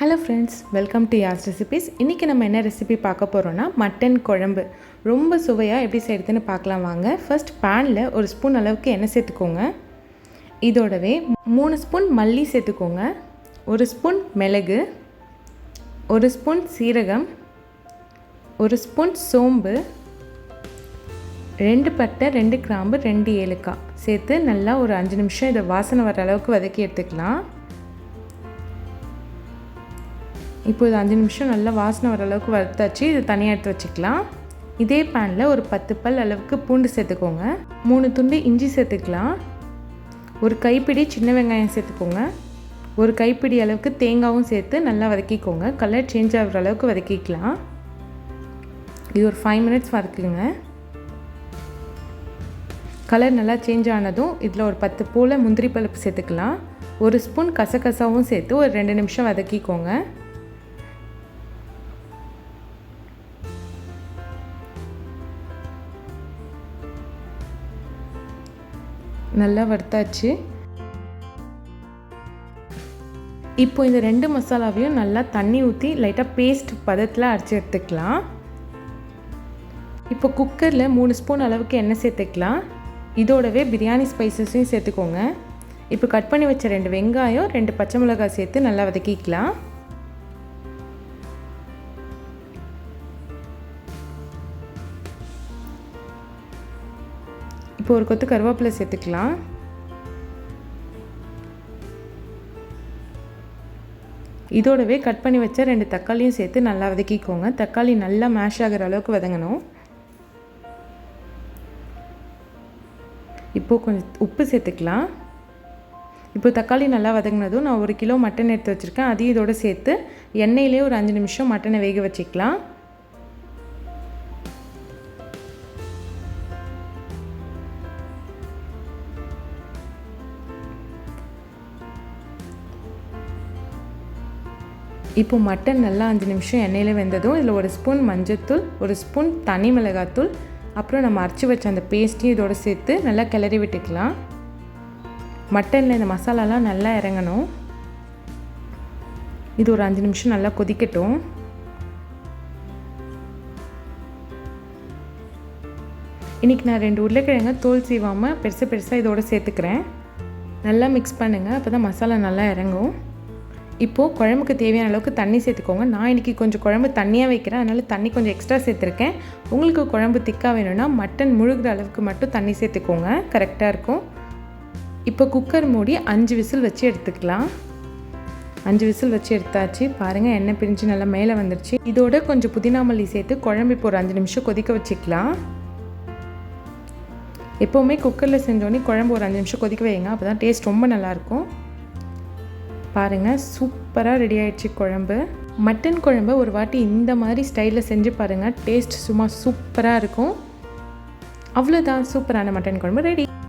Hello friends welcome to யாஸ் recipes இன்றைக்கி நம்ம என்ன ரெசிபி பார்க்க போகிறோன்னா மட்டன் குழம்பு. ரொம்ப சுவையாக எப்படி செய்கிறதுன்னு பார்க்கலாம் வாங்க. ஃபர்ஸ்ட் பேனில் ஒரு ஸ்பூன் அளவுக்கு எண்ணெய் சேர்த்துக்கோங்க. இதோடவே மூணு ஸ்பூன் மல்லி சேர்த்துக்கோங்க. ஒரு ஸ்பூன் மிளகு. ஒரு ஸ்பூன் சீரகம். ஒரு ஸ்பூன் சோம்பு. ரெண்டு பட்டை ரெண்டு கிராம்பு ரெண்டு ஏலக்காய். சேர்த்து நல்லா ஒரு அஞ்சு நிமிஷம் இதை வாசனை வர அளவுக்கு வதக்கி எடுத்துக்கலாம். இப்போ இது அஞ்சு நிமிஷம் நல்லா வாசனை வர அளவுக்கு வறுத்தாச்சு. இது தனியாக எடுத்து வச்சுக்கலாம். இதே பேனில் ஒரு பத்து பல் அளவுக்கு பூண்டு சேர்த்துக்கோங்க. மூணு துண்டு இஞ்சி சேர்த்துக்கலாம். ஒரு கைப்பிடி சின்ன வெங்காயம் சேர்த்துக்கோங்க. ஒரு கைப்பிடி அளவுக்கு தேங்காயும் சேர்த்து நல்லா வதக்கிக்கோங்க. கலர் சேஞ்ச் ஆகிற அளவுக்கு வதக்கிக்கலாம். இது ஒரு ஃபைவ் மினிட்ஸ் வதக்குங்க கலர் நல்லா சேஞ்ச் ஆனதும் இதில் ஒரு பத்து போல் முந்திரி பருப்பு சேர்த்துக்கலாம். ஒரு ஸ்பூன் கசகசாவும் சேர்த்து ஒரு ரெண்டு நிமிஷம் வதக்கிக்கோங்க. நல்லா வறுத்தாச்சு. இப்போ இந்த ரெண்டு மசாலாவையும் நல்லா தண்ணி ஊற்றி லைட்டாக பேஸ்ட் பதத்தில் அரைச்சி எடுத்துக்கலாம். இப்போ குக்கரில் மூணு ஸ்பூன் அளவுக்கு எண்ணெய் சேர்த்துக்கலாம். இதோடவே பிரியாணி ஸ்பைசஸையும் சேர்த்துக்கோங்க. இப்போ கட் பண்ணி வச்ச ரெண்டு வெங்காயம் ரெண்டு பச்சை மிளகாய் சேர்த்து நல்லா வதக்கிக்கலாம். இப்போ ஒரு கொத்து கருவேப்பிலை சேர்த்துக்கலாம். இதோடவே கட் பண்ணி வச்ச ரெண்டு தக்காளியும் சேர்த்து நல்லா வதக்கிக்கோங்க. தக்காளி நல்லா மேஷ் ஆகிற அளவுக்கு வதங்கணும். இப்போது கொஞ்சம் உப்பு சேர்த்துக்கலாம். இப்போ தக்காளி நல்லா வதங்கினதும் நான் ஒரு கிலோ மட்டன் எடுத்து வச்சுருக்கேன். அதையும் இதோடு சேர்த்து எண்ணெயிலே ஒரு அஞ்சு நிமிஷம் மட்டனை வேக வச்சுக்கலாம். இப்போ மட்டன் நல்லா அஞ்சு நிமிஷம் எண்ணெயில் வெந்ததும் இதில் ஒரு ஸ்பூன் மஞ்சத்தூள் ஒரு ஸ்பூன் தனி மிளகாத்தூள் அப்புறம் நம்ம அரைச்சி வச்ச அந்த பேஸ்ட்டையும் இதோடு சேர்த்து நல்லா கிளறி விட்டுக்கலாம். மட்டனில் இந்த மசாலாலாம் நல்லா இறங்கணும். இது ஒரு அஞ்சு நிமிஷம் நல்லா கொதிக்கட்டும். இன்றைக்கி நான் ரெண்டு உருளைக்கிழங்க தோல் சீவாமல் பெருசு பெருசாக இதோடு சேர்த்துக்கிறேன். நல்லா மிக்ஸ் பண்ணுங்கள் அப்போ தான் மசாலா நல்லா இறங்கும். இப்போது குழம்புக்கு தேவையான அளவுக்கு தண்ணி சேர்த்துக்கோங்க. நான் இன்றைக்கி கொஞ்சம் குழம்பு தண்ணியாக வைக்கிறேன். அதனால் தண்ணி கொஞ்சம் எக்ஸ்ட்ரா சேர்த்துருக்கேன். உங்களுக்கு குழம்பு திக்காக வேணும்னா மட்டன் முழுகிற அளவுக்கு மட்டும் தண்ணி சேர்த்துக்கோங்க. கரெக்டாக இருக்கும். இப்போ குக்கர் மூடி அஞ்சு விசில் வச்சு எடுத்துக்கலாம். அஞ்சு விசில் வச்சு எடுத்தாச்சு. பாருங்கள் எண்ணெய் பிரிஞ்சு நல்லா மேலே வந்துருச்சு. இதோட கொஞ்சம் புதினா மல்லி சேர்த்து குழம்பு இப்போ ஒரு அஞ்சு நிமிஷம் கொதிக்க வச்சுக்கலாம். எப்போவுமே குக்கரில் செஞ்சோடனே குழம்பு ஒரு அஞ்சு நிமிஷம் கொதிக்க வைங்க. அப்போ தான் டேஸ்ட் ரொம்ப நல்லாயிருக்கும் பாருங்கள் சூப்பராக ரெடி ஆயிடுச்சு குழம்பு. மட்டன் குழம்பு ஒரு வாட்டி இந்த மாதிரி ஸ்டைலில் செஞ்சு பாருங்கள் டேஸ்ட் சும்மா சூப்பராக இருக்கும். அவ்வளோதான் சூப்பரான மட்டன் குழம்பு ரெடி